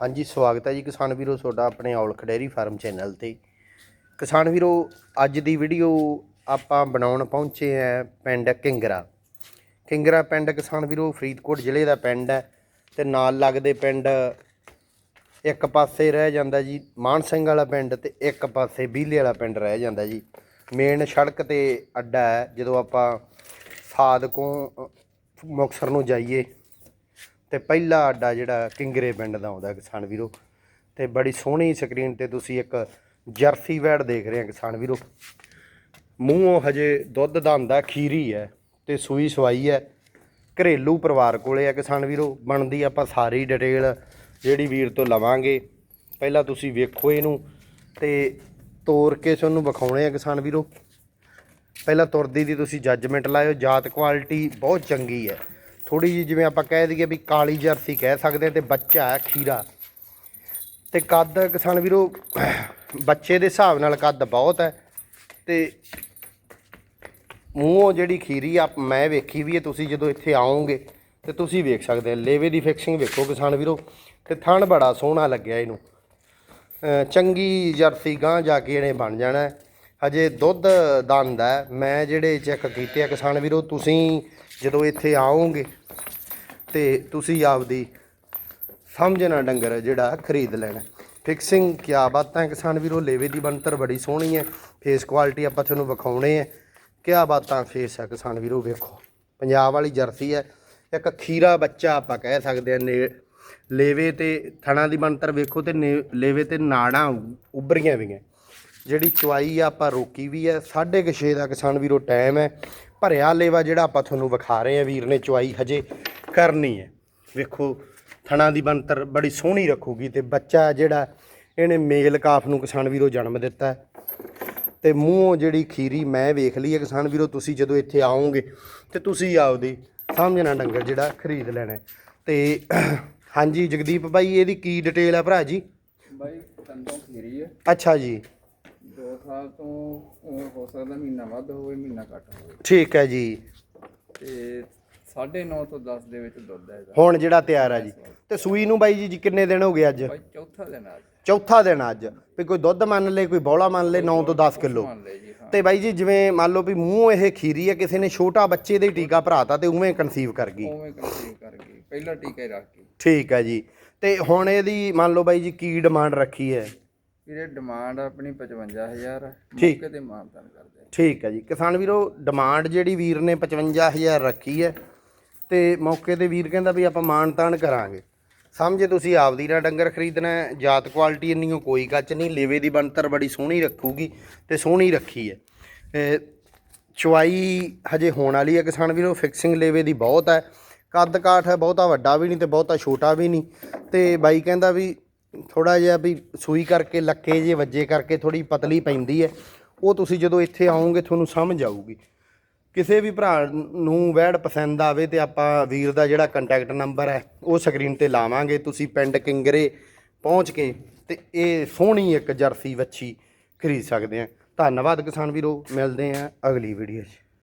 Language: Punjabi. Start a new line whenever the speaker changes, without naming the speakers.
ਹਾਂਜੀ ਸਵਾਗਤ ਹੈ ਜੀ ਕਿਸਾਨ ਵੀਰੋ ਤੁਹਾਡਾ ਆਪਣੇ ਔਲਖ ਡੇਅਰੀ ਫਾਰਮ ਚੈਨਲ ਤੇ। ਕਿਸਾਨ ਵੀਰੋ ਅੱਜ ਦੀ ਵੀਡੀਓ ਆਪਾਂ ਬਣਾਉਣ ਪਹੁੰਚੇ ਆ ਪਿੰਡ ਕਿੰਗਰਾ। ਕਿੰਗਰਾ ਪਿੰਡ ਕਿਸਾਨ ਵੀਰੋ ਫਰੀਦਕੋਟ ਜ਼ਿਲ੍ਹੇ ਦਾ ਪਿੰਡ ਹੈ ਤੇ ਨਾਲ ਲੱਗਦੇ ਪਿੰਡ ਇੱਕ ਪਾਸੇ ਰਹਿ ਜਾਂਦਾ ਜੀ ਮਾਨ ਸਿੰਘ ਵਾਲਾ ਪਿੰਡ ਤੇ ਇੱਕ ਪਾਸੇ ਬੀਲੇ ਵਾਲਾ ਪਿੰਡ ਰਹਿ ਜਾਂਦਾ ਜੀ। ਮੇਨ ਸੜਕ ਤੇ ਅੱਡਾ ਹੈ ਜਦੋਂ ਆਪਾਂ ਸਾਦਕੋਂ ਅ, ਮੁਕਤਸਰ ਨੂੰ ਜਾਈਏ ਤੇ ਪਹਿਲਾ ਅੱਡਾ ਜਿਹੜਾ ਕਿੰਗਰੇ ਪਿੰਡ ਦਾ ਆਉਂਦਾ ਕਿਸਾਨ ਵੀਰੋ। ਤੇ ਬੜੀ ਸੋਹਣੀ ਸਕਰੀਨ ਤੇ ਤੁਸੀਂ ਇੱਕ ਜਰਸੀ ਵੈੜ ਦੇਖ ਰਹੇ ਆ ਕਿਸਾਨ ਵੀਰੋ। ਮੂੰਹੋਂ ਹਜੇ ਦੁੱਧ ਦਾ ਹੁੰਦਾ ਖੀਰੀ ਹੈ ਤੇ ਸੂਈ ਸਵਾਈ ਹੈ। ਘਰੇਲੂ ਪਰਿਵਾਰ ਕੋਲੇ ਆ ਕਿਸਾਨ ਵੀਰੋ, ਬਣਦੀ ਆਪਾਂ ਸਾਰੀ ਡਿਟੇਲ ਜਿਹੜੀ ਵੀਰ ਤੋਂ ਲਵਾਂਗੇ। ਪਹਿਲਾਂ ਤੁਸੀਂ ਵੇਖੋ ਇਹਨੂੰ ਤੇ ਤੋਰ ਕੇ ਤੁਹਾਨੂੰ ਵਿਖਾਉਣੇ ਆ ਕਿਸਾਨ ਵੀਰੋ। ਪਹਿਲਾਂ ਤੁਰਦੀ ਦੀ ਤੁਸੀਂ ਜੱਜਮੈਂਟ ਲਾਇਓ, ਜਾਤ ਕੁਆਲਿਟੀ ਬਹੁਤ ਚੰਗੀ ਹੈ। ਥੋੜੀ ਜਿਹੀ ਜਿਵੇਂ ਆਪਾਂ ਕਹਿ ਦਈਏ ਵੀ ਕਾਲੀ ਜਰਸੀ ਕਹਿ ਸਕਦੇ ਹਾਂ ਤੇ ਬੱਚਾ ਹੈ ਖੀਰਾ। ਤੇ ਕੱਦ ਕਿਸਾਨ ਵੀਰੋ, ਬੱਚੇ ਦੇ ਹਿਸਾਬ ਨਾਲ ਕੱਦ ਬਹੁਤ ਹੈ ਤੇ ਮੂੰਹੋਂ ਜਿਹੜੀ ਖੀਰੀ ਆ ਮੈਂ ਵੇਖੀ ਵੀ ਹੈ, ਤੁਸੀਂ ਜਦੋਂ ਇੱਥੇ ਆਓਗੇ ਤੇ ਤੁਸੀਂ ਵੇਖ ਸਕਦੇ ਆ ਲੇਵੇ ਦੀ ਫਿਕਸਿੰਗ ਵੇਖੋ ਕਿਸਾਨ ਵੀਰੋ, ਤੇ ਥਣ ਬੜਾ ਸੋਹਣਾ ਲੱਗਿਆ ਇਹਨੂੰ। ਚੰਗੀ ਜਰਸੀ ਗਾਂ ਜਾ ਕੇ ਇਹਨੇ ਬਣ ਜਾਣਾ ਹਜੇ ਦੁੱਧ ਦੰਦ ਹੈ, ਮੈਂ ਜਿਹੜੇ ਚੈੱਕ ਕੀਤੇ ਆ ਕਿਸਾਨ ਵੀਰੋ, ਤੁਸੀਂ ਜਦੋਂ ਇੱਥੇ ਆਓਗੇ ਤੇ ਤੁਸੀਂ ਆਪਦੀ ਸਮਝਣਾ ਡੰਗਰ ਜਿਹੜਾ ਖਰੀਦ ਲੈਣਾ। ਫਿਕਸਿੰਗ ਕਿਆ ਬਾਤਾਂ ਕਿਸਾਨ ਵੀਰੋ, ਲੇਵੇ ਦੀ ਬਣਤਰ ਬੜੀ ਸੋਹਣੀ ਹੈ। ਫੇਸ ਕੁਆਲਿਟੀ ਆਪਾਂ ਤੁਹਾਨੂੰ ਵਿਖਾਉਣੇ ਹੈ। ਕਿਆ ਬਾਤਾਂ ਫੇਸ ਹੈ ਕਿਸਾਨ ਵੀਰੋ, ਵੇਖੋ। ਪੰਜਾਬ ਵਾਲੀ ਜਰਸੀ ਹੈ। ਇੱਕ ਖੀਰਾ ਬੱਚਾ ਆਪਾਂ ਕਹਿ ਸਕਦੇ ਆ ਨੇ ਲੇਵੇ ਤੇ ਥਣਾ ਦੀ ਬਣਤਰ ਵੇਖੋ ਤੇ ਨੇ- ਲੇਵੇ ਤੇ ਨਾੜਾਂ ਉੱਭਰੀਆਂ ਵੀ ਹੈ। ਜਿਹੜੀ ਚੁਆਈ ਆ ਆਪਾਂ ਰੋਕੀ ਵੀ ਹੈ। 6:30 ਦਾ ਕਿਸਾਨ ਵੀਰੋ ਟਾਈਮ ਹੈ। ਭਰਿਆ ਲੇਵਾ ਜਿਹੜਾ ਆਪਾਂ ਤੁਹਾਨੂੰ ਵਿਖਾ ਰਹੇ ਆ ਵੀਰ ਨੇ ਚੁਆਈ ਹਜੇ। ਕਰਨੀ ਹੈ। ਵੇਖੋ ਥਣਾ ਦੀ ਬਣਤਰ ਬੜੀ ਸੋਹਣੀ ਰੱਖੂਗੀ ਤੇ ਬੱਚਾ ਜਿਹੜਾ ਇਹਨੇ ਮੇਲ ਕਾਫ ਨੂੰ ਕਿਸਾਨ ਵੀਰੋ ਜਨਮ ਦਿੱਤਾ ਤੇ ਮੂੰਹੋਂ ਜਿਹੜੀ ਖੀਰੀ ਮੈਂ ਵੇਖ ਲਈ ਹੈ ਕਿਸਾਨ ਵੀਰੋ ਤੁਸੀਂ ਜਦੋਂ ਇੱਥੇ ਆਓਗੇ ਤੇ ਤੁਸੀਂ ਆਪਦੀ ਸਮਝਣਾ ਡੰਗਰ ਜਿਹੜਾ ਖਰੀਦ ਲੈਣਾ। ਤੇ ਹਾਂਜੀ ਜਗਦੀਪ ਬਾਈ ਇਹਦੀ ਕੀ ਡਿਟੇਲ ਹੈ ਭਰਾ ਜੀ?
ਬਾਈ ਤੰਦੋਂ ਖੀਰੀ ਹੈ।
ਅੱਛਾ ਜੀ।
2 ਸਾਲ ਤੋਂ ਹੋ ਸਕਦਾ ਮਹੀਨਾ ਵੱਧ ਹੋਵੇ ਮਹੀਨਾ ਘੱਟ ਹੋਵੇ।
ਠੀਕ ਹੈ ਜੀ।
ਤੇ 9.5 ਤੋਂ 10 ਦੇ ਵਿੱਚ ਦੁੱਧ ਹੈ ਇਹਦਾ।
ਹੁਣ ਜਿਹੜਾ ਤਿਆਰ ਹੈ ਜੀ। ਤੇ ਸੂਈ ਨੂੰ ਬਾਈ ਜੀ ਜੀ ਕਿੰਨੇ ਦਿਨ ਹੋ ਗਏ ਅੱਜ?
ਚੌਥਾ ਦਿਨ ਆ ਅੱਜ।
ਚੌਥਾ ਦਿਨ ਆ ਅੱਜ। ਵੀ ਕੋਈ ਦੁੱਧ ਮੰਨ ਲੇ ਕੋਈ ਬੌਲਾ ਮੰਨ ਲੇ 9 ਤੋਂ 10 ਕਿਲੋ।
ਮੰਨ ਲੈ ਜੀ ਹਾਂ।
ਤੇ ਬਾਈ ਜੀ ਜਿਵੇਂ ਮੰਨ ਲਓ ਵੀ ਮੂੰਹ ਇਹ ਖੀਰੀ ਹੈ ਕਿਸੇ ਨੇ ਛੋਟਾ ਬੱਚੇ ਦੇ ਟੀਕਾ ਭਰਾਤਾ ਤੇ ਉਵੇਂ ਕਨਸੀਵ ਕਰ ਗਈ।
ਉਵੇਂ ਕੰਸੀਵ ਕਰ ਗਈ। ਪਹਿਲਾ ਟੀਕਾ ਹੀ ਰੱਖ ਕੇ
ਠੀਕ ਹੈ ਜੀ। ਤੇ ਹੁਣ ਇਹਦੀ ਮੰਨ ਲਓ ਬਾਈ ਜੀ ਕੀ ਡਿਮਾਂਡ ਰੱਖੀ ਹੈ?
ਵੀਰੇ ਡਿਮਾਂਡ ਆਪਣੀ 55000 ਹੈ
ਠੀਕ।
ਮੌਕੇ ਤੇ ਮਾਨਤਾਨ ਕਰਦੇ
ਠੀਕ ਹੈ ਜੀ। ਕਿਸਾਨ ਵੀਰੋ ਡਿਮਾਂਡ ਜਿਹੜੀ ਵੀਰ ਨੇ 55000 ਰੱਖੀ ਹੈ ਤੇ ਮੌਕੇ ਤੇ ਵੀਰ ਕਹਿੰਦਾ ਵੀ ਆਪਾਂ ਮਾਣ ਤਾਣ ਕਰਾਂਗੇ ਸਮਝੇ ਤੁਸੀਂ ਆਪਦੀ ਨਾ ਡੰਗਰ ਖਰੀਦਣਾ ਜਾਤ ਕੁਆਲਿਟੀ ਇੰਨੀ ਓ ਕੋਈ ਕੱਚ ਨਹੀਂ, ਲੇਵੇ ਦੀ ਬਣਤਰ ਬੜੀ ਸੋਹਣੀ ਰੱਖੂਗੀ ਤੇ ਸੋਹਣੀ ਰੱਖੀ ਹੈ। ਚੁਆਈ ਹਜੇ ਹੋਣ ਵਾਲੀ ਹੈ ਕਿਸਾਨ ਵੀਰੋ ਫਿਕਸਿੰਗ ਲੇਵੇ ਦੀ ਬਹੁਤ ਹੈ। ਕੱਦ ਕਾਠ ਹੈ, ਬਹੁਤਾ ਵੱਡਾ ਵੀ ਨਹੀਂ ਤੇ ਬਹੁਤਾ ਛੋਟਾ ਵੀ ਨਹੀਂ। ਤੇ ਬਾਈ ਕਹਿੰਦਾ ਵੀ ਥੋੜਾ ਜਿਹਾ ਵੀ ਸੂਈ ਕਰਕੇ, ਲੱਕੇ ਜੇ ਵੱਜੇ ਕਰਕੇ ਥੋੜੀ ਪਤਲੀ ਪੈਂਦੀ ਹੈ। ਉਹ ਤੁਸੀਂ ਜਦੋਂ ਇੱਥੇ ਆਓਗੇ, ਤੁਹਾਨੂੰ ਸਮਝ ਆਊਗੀ। ਕਿਸੇ ਵੀ ਭਰਾ ਨੂੰ ਵੈੜ ਪਸੰਦ ਆਵੇ ਤੇ ਆਪਾਂ ਵੀਰ ਦਾ ਜਿਹੜਾ ਕੰਟੈਕਟ ਨੰਬਰ ਹੈ, ਉਹ ਸਕਰੀਨ ਤੇ ਲਾਵਾਂਗੇ। ਤੁਸੀਂ ਪਿੰਡ ਕਿੰਗਰੇ ਪਹੁੰਚ ਕੇ ਤੇ ਇਹ ਸੋਹਣੀ ਇੱਕ ਜਰਸੀ ਵੱਛੀ ਖਰੀਦ ਸਕਦੇ ਆ ਧੰਨਵਾਦ ਕਿਸਾਨ ਵੀਰੋ, ਮਿਲਦੇ ਆ ਅਗਲੀ ਵੀਡੀਓ 'ਚ।